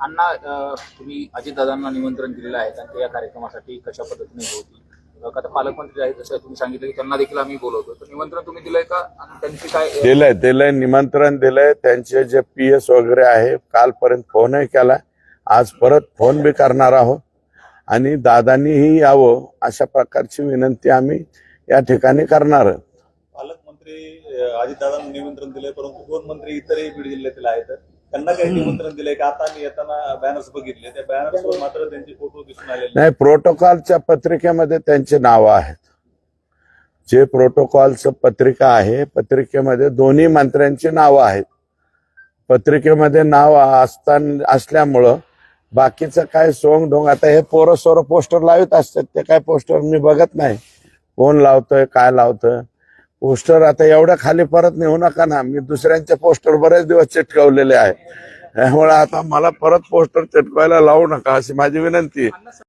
अण्णा तुम्ही अजितदादांना निमंत्रण दिलेलं आहे आणि ते या कार्यक्रमासाठी कशा पद्धतीने होती? आता पालकमंत्री आहेत जसं तुम्ही सांगितलं की त्यांना देखील आम्ही बोलवतो. तर निमंत्रण तुम्ही दिलंय का? आणि त्यांची काय दिलंय दिलंय निमंत्रण दिलंय. त्यांचे जे पी एस वगैरे आहे कालपर्यंत फोनही केला. आज परत फोन बी करणार आहोत. आणि दादांनीही यावं अशा प्रकारची विनंती आम्ही या ठिकाणी करणार आहोत. पालकमंत्री अजितदादांना निमंत्रण दिलंय परंतु दोन मंत्री इतरही बीड जिल्ह्यातील आहेत? त्यांना काही निमंत्रण दिलंय का? आता मी येताना बॅनर्स बघितले. त्या बॅनर्सवर मात्र त्यांचे फोटो दिसून आलेले नाही प्रोटोकॉलच्या पत्रिकेमध्ये त्यांची नावं आहेत. जे प्रोटोकॉलचं पत्रिका आहे पत्रिकेमध्ये दोन्ही मंत्र्यांची नावं आहेत. पत्रिकेमध्ये नाव असताना असल्यामुळं बाकीचं काय सोंग ढोंग आता हे पोरं सोरं पोस्टर लावत असतात ते काय पोस्टर मी बघत नाही. कोण लावतोय काय लावतोय? पोस्टर आता एवढ्या खाली परत नेऊ नका ना. मी दुसऱ्यांचे पोस्टर बरेच दिवस चिटकवलेले आहे. त्यामुळे आता मला परत पोस्टर चिटकवायला लावू नका अशी माझी विनंती